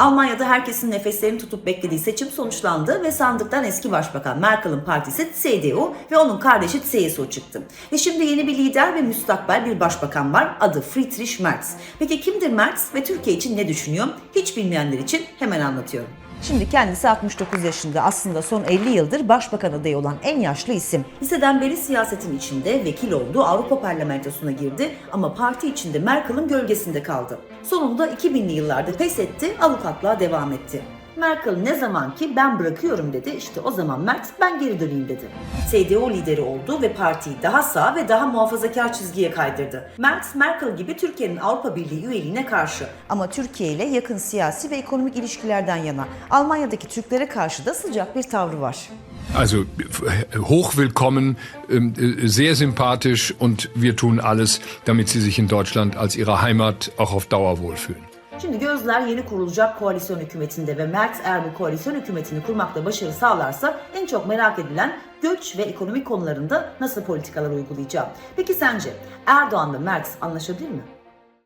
Almanya'da herkesin nefeslerini tutup beklediği seçim sonuçlandı ve sandıktan eski başbakan Merkel'in partisi CDU ve onun kardeşi CSU çıktı. Ve şimdi yeni bir lider ve müstakbel bir başbakan var. Adı Friedrich Merz. Peki kimdir Merz ve Türkiye için ne düşünüyor? Hiç bilmeyenler için hemen anlatıyorum. Şimdi kendisi 69 yaşında aslında son 50 yıldır başbakan adayı olan en yaşlı isim. Liseden beri siyasetin içinde vekil oldu, Avrupa Parlamentosu'na girdi ama parti içinde Merkel'in gölgesinde kaldı. Sonunda 2000'li yıllarda pes etti, avukatlığa devam etti. Merkel ne zaman ki ben bırakıyorum dedi, işte o zaman Merz ben geri döneyim dedi. CDU lideri oldu ve partiyi daha sağ ve daha muhafazakar çizgiye kaydırdı. Merz, Merkel gibi Türkiye'nin Avrupa Birliği üyeliğine karşı. Ama Türkiye ile yakın siyasi ve ekonomik ilişkilerden yana. Almanya'daki Türklere karşı da sıcak bir tavrı var. Also hoch willkommen, ähm, äh, sehr sympathisch und wir tun alles, damit sie sich in Deutschland als ihre Heimat auch auf Dauer wohlfühlen. Şimdi gözler yeni kurulacak koalisyon hükümetinde ve Merz eğer bu koalisyon hükümetini kurmakta başarı sağlarsa en çok merak edilen göç ve ekonomik konularında nasıl politikalar uygulayacağı. Peki sence Erdoğan ve anlaşabilir mi?